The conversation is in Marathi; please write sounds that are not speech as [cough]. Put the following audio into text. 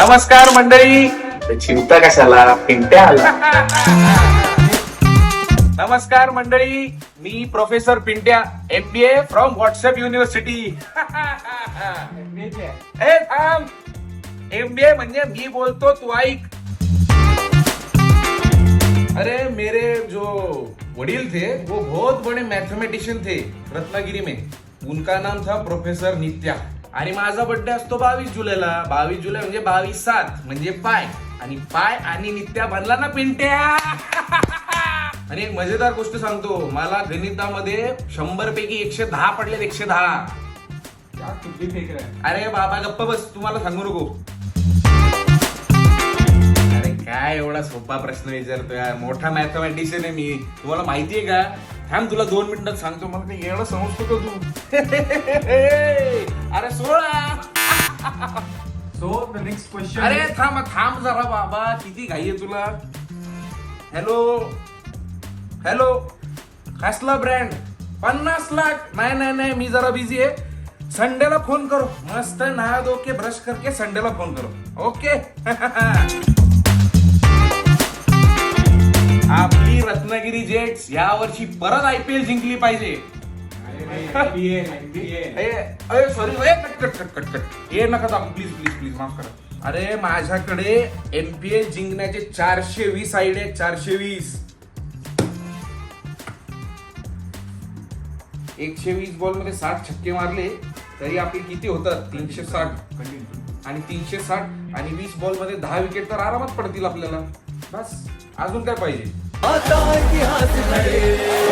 नमस्कार मंडळी. चिंता कशाला? पिंट्या आला. नमस्कार मंडळी. मी professor Pintya M B A from WhatsApp university ए थांब. एम बी ए म्हणजे मी बोलतो तू ऐक. अरे मेरे जो वडील थे वो बहुत बड़े मैथमेटिशियन थे रत्नागिरी में. उनका नाम था प्रोफेसर नित्या. आणि माझा बर्थडे असतो बावीस जुलैला. बावीस जुलै म्हणजे बावीस सात म्हणजे पाय. आणि पाय आणि नित्या बनला ना पिंट्या. [laughs] आणि एक मजेदार गोष्ट सांगतो मला गणितामध्ये शंभर पैकी एकशे दहा पडलेत एकशे दहा. अरे बाबा गप्प बस तुम्हाला सांगू नको. अरे काय एवढा सोपा प्रश्न विचारतो यार मोठा मॅथमॅटिशियन आहे मी. तुम्हाला माहिती आहे का? थांब तुला दोन मिनिटात सांगतो. मला काही एवढं समजतो का तू? [laughs] अरे सोळा सो द नेक्स्ट क्वेश्चन अरे थांब थांब जरा बाबा. किती घाई आहे तुला. हॅलो हॅलो कसला ब्रँड पन्नास लाख. नाही नाही नाही मी जरा बिझी आहे. संडेला फोन करो. मस्त नहा धो के ब्रश करके संडेला फोन करो. ओके [laughs] रत्नागिरी जेट्स या वर्षी परत आय पी एल जिंकली पाहिजे sorry cut cut cut cut cut ये नका दाखवू प्लीज प्लीज प्लीज माफ करा. अरे माझ्याकडे एमपीएल जिंकण्याचे चारशे वीस आयडिया आहेत चारशे वीस. एकशे वीस बॉलमध्ये साठ छक्के मारले तरी आपले किती होतात? तीनशे साठ. आणि तीनशे साठ आणि वीस बॉलमध्ये दहा विकेट तर आरामात पडतील आपल्याला. बस अजून काय पाहिजे? आता इतिहास घडे